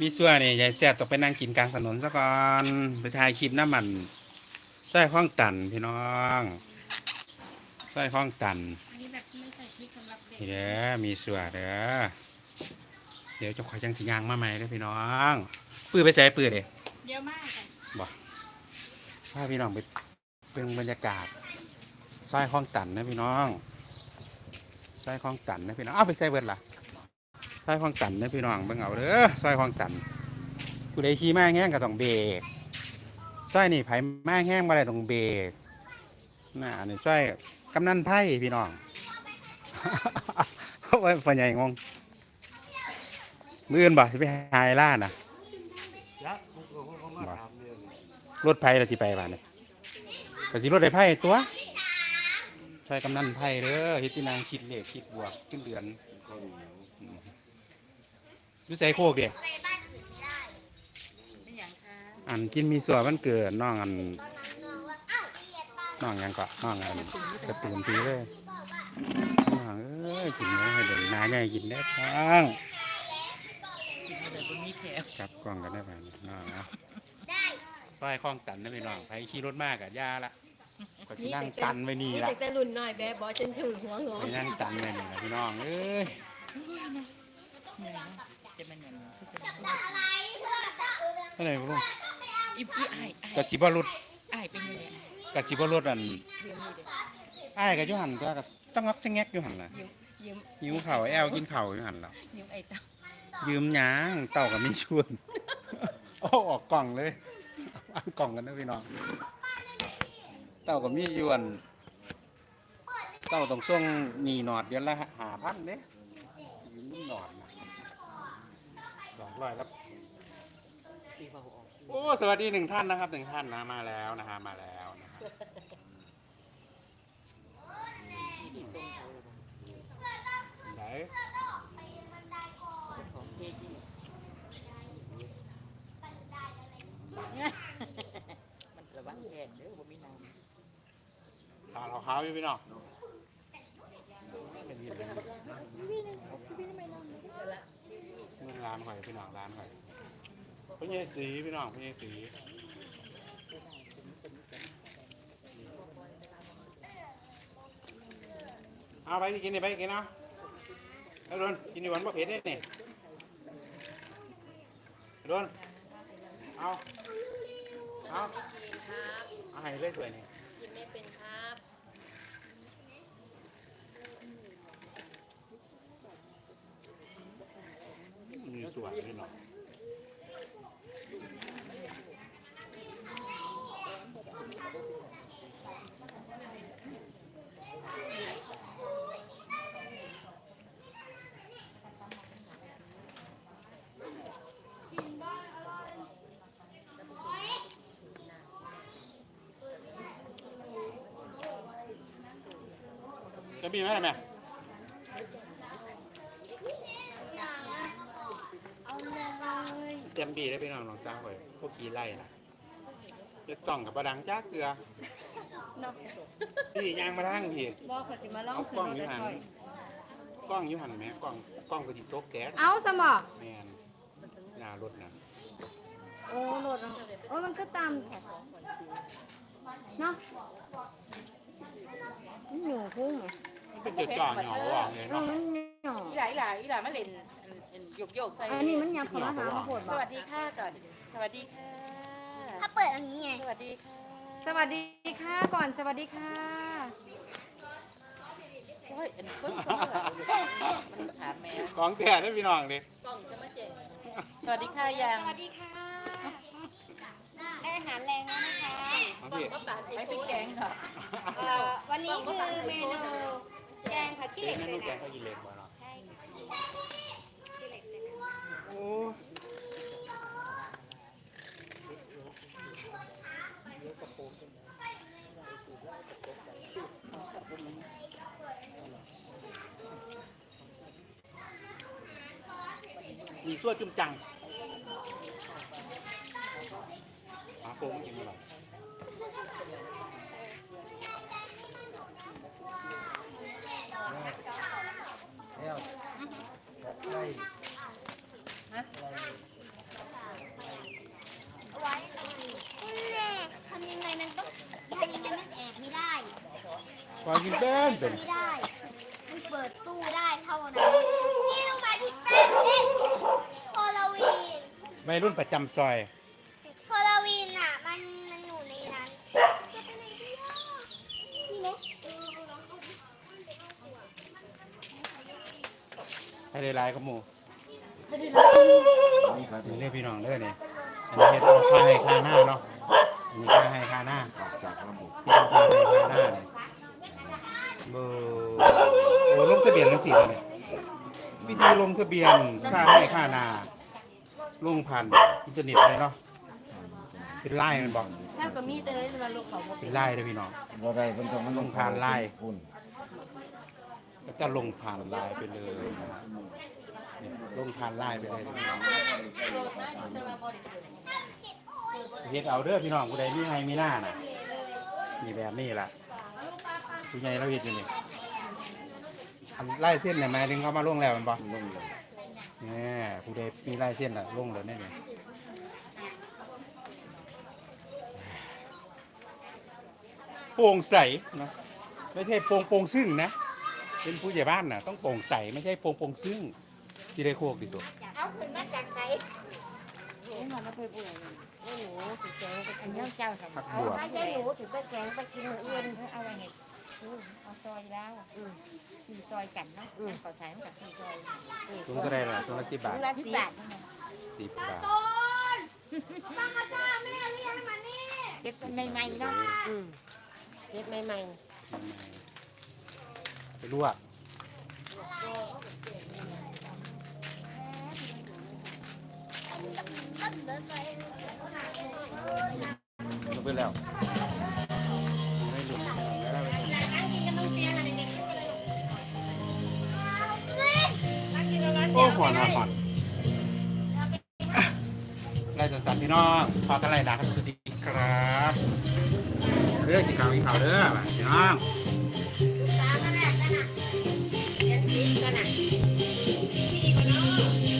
มีส่วนนี่ยายแซ่บต้องไปนั่งกินกลางถนนซะก่อนไปถ่ายคลิปน้ำมันไส้ข้องตันพี่น้องไส้ข้องตันอันนี้แบบไม่ใส่พริกสำหรับเด็กนี่เด้อมีส่วนเด้อเดี๋ยวจะคอยจังสิยางมาใหม่เด้อพี่น้องปื้อไปใส่ปื้อเด้เยอะมากค่ะบอกพาพี่น้องไปเป็นบรรยากาศไส้ข้องตันนะพี่น้องไส้ข้องตันนะพี่น้องเอาไปใส่เบิดล่ะ ไส้ข้องตันนะพี่น้องเบิ่งเอาเด้อไส้ข้องตันผู้ใดขี่มาแห้งก็ต้องเบรกไส้นี่ไผมาแห้งมาได้ต้องเบรกน่าอันนี้ไส้กำนันไพ่พี่น้องเขาไว้ฝันใหญ่งงมืออื่นบ่สิไปหายล่าน่ะยักษ์มันก็เขามาถามเรื่องนี้รถไฟเราสิไปบ้านนี่ก็สิรถไฟไผ่ตัวใช่กำนันไผ่เด้อเฮ็ดที่นางคิดเลขคิดบวกขึ้นเดือนข้าวเหนียว อยู่ใส่โคกเด้เป็นอย่างคะอันกินมีส่วนวันเกิดน้องอันน้องหยังก็น้องอันกระตูนทีเลยน้องเอ้ยกินเนื้อให้เด็กนาใหญ่กินได้พ้องกินอะไรบนนี้แถวกลับกล้องกันได้ป่ะน้องเอาซอยคลองตันนะพี่น้องไปขี่รถมากอะย่าละก็สินั่งตันไว้นี่นี่ละแต่แต่รุ่นน้อยแบบบอฉันถือหัวงอ ไปนั่งตันไว้นี่ละพี่น้องเอ้ย จะมันอย่างนี้เท่าไหร่บ่ลุงอีอีไอ้ไอ้กะสิบ่รถไอ้เป็นยังไงกะสิบ่รถอันเรียนนี่เด็กอ้ายก็อยู่หั่นตัวก็ต้องงักซะแงกอยู่หั่นล่ะยืมยืมหิวข้าวแอวกินข้าวอยู่หั่นล่ะยืมไอ้ตายืมหยังเต่าก็มีชวนโอ้ออกกล่องเลยวางกล่องกันนะพี่น้อง เต่าก็มีอยวนเต่าต้องส่งหนีหนอดเดือนละ5,000เด้ยืมนุ่มหนอดนะสอง ร้อยแล้วตีเบาออกสิโอ้สวัสดีหนึ่งท่านนะครับหนึ่งท่านนะมาแล้วนะฮะมาแล้วนะครับที่ส่งเขาเลยไหนของเค้กนี่มันระวังแขนเด้อบ่มีน้ตาขาวๆอยู่พี่น้องมึง ร้านข่อยพี่น้องร้านข่อยพี่เยสีพี่น้องพี่เยสีเอาไปกินนี่ไปกินเอาเอาโดนกินดีหวันบ่เผ็ดได้นี่โดนเอาเอาเอาให้เลยถ้วยนี่กินไม่เป็นครับ มี ส่วนพี่น้องจะมีไหมแม่ เอา เลยเต็มบีได้พี่น้องน้องสาวเลยพวกกีไล่นะเจะส่องกับประดังจ้าเกลือเนาะพี่ยางมาทั้งพี่บอกขอสิมาลองเอาขึ้กล้องนอรยู่ถหันซอยกล้องอยู่หันไหมกล้องกล้องก็ติดโต๊ะแก๊สเอาสมอแมนหน้ารถนะโอ้รถเอาโอ้มันก็ตามแถวเนาะมันอยู่พุ่งไงมันเป็นจุดจ่อเหนียวว่างเลยเออเนาะมันหย่อำอีหลาอีหลาอีหลามาเล่นอันโยกโยกๆใส่อันนี้มันยับเข้ามาหามาปวดสบ่วัสดีค่ะก่อน สวัสดีค่ะ ถ้าเปิดอันนี้ไง สวัสดีค่ะสวัสดีค่ะก่อนสวัสดีค่ะใช่อันนี้เพิ่งเข้ามามันถามแม่ของแท้ได้พี่น้องดิกล่องสมัเจสวัสดีค่ะยังสวัสดีค่ะ ได้อาหารแรงแล้วนะคะมาพี่ไม่เป็นแกงค่ะเอ่อวันนี้คือเมนูแกงผัดขี้เหเจ๊ล็กไม่เลยรู้แกนะงก็ยินเล็กบ่ มีซั่วจุ่มจังหาโค้งกินอร่อยแล้วฮะม่ทำยังไงมันต้องทำยังไงมันแอบไม่ได้ปล่กินเต้นไม่ได้มันเปิดตู้ได้เท่านั้น พอลาวีนวัยรุ่นประจำซอยพอลาวีนอะ มันมันอยู่ในนั้นจะไปไหนดีอะนี่ไหมให้ได้หลายกับหมูนี่เรียกพี่น้องเด้อนี่อันนี้เฮ็ดเอาค่าให้ค่าหน้าเนาะอันนี้ค่าให้ค่าหน้าจากระบบพี่ต้องค่าให้ค่าหน้าเนี่ยเบอร์โอ้ลงทะเบียนกันสิเนี่ย วิธีลงทะเบียนค่าให้ค่าหน้าลงผ่านอินเทอร์เน็ตเลยเนาะเป็นไลน์มันบอกถ้าก็มีแต่เลยสำหรับลูกเขาบ่เป็นไลน์เลยพี่น้องบ่ได้เพิ่นต้องมันลงผ่านไลน์พุ่นก็จะลงผ่านไลน์ไปเลยนะครับเนี่ยลงผ่านไลน์ไปเลยนะพี่น้องโดดนะแต่ว่าบ่ได้เกิดเฮ็ดเอาเด้อพี่น้องผู้ใดมีไงมีหน้าน่ะนี่แบบนี้ล่ะผู้ใหญ่เราเฮ็ดอยู่นี่ อันไล่เส้นเนี่ยหมายถึงเขามาลงแล้วแมันบ่ลงเลยแหน่ผู้ใดมีไล่เส้นน่ะลงแล้วแน่นี่โปร่งใสเนาะไม่ใช่โปร่งโปร่งซึ่งนะ เป็นผู้ใหญ่บ้านน่ะต้องโปร่งใสไม่ใช่โปร่งโปร่งซึ่งที่ได้โคกดีสุดเอาขึ้นมาจากไหนเห็นว่าเราเคยป่วยไอ้หนูสิแกงไปกินเนื้อเจ้าทำพักเอาบวชไม่ใช่หนูถึงไปแกงไปกินมื้ออื่นเอาไว้ให้ อืมเอาซอยแล้วอืมกินซอยกันเนาะอืมขอใส่มันกับกินซอยนี่ถุงเท่าไหรล่ะถุงละสิบบาทถุงละสิบบาทเท่านั้นสิบบาทต้นป้ากระจ้าแม่เรียกให้มานี่เก็บใหม่ๆเนาะอืมเก็บใหม่ไปลวกต้นเดินไปลงไปแล้ว โอ้หอนหอนหอนไรสันสันพี่น้องพอกันไรนะครับสวัสดีครับเรื่องกินข้าวกินข้าวเด้อพี่น้อง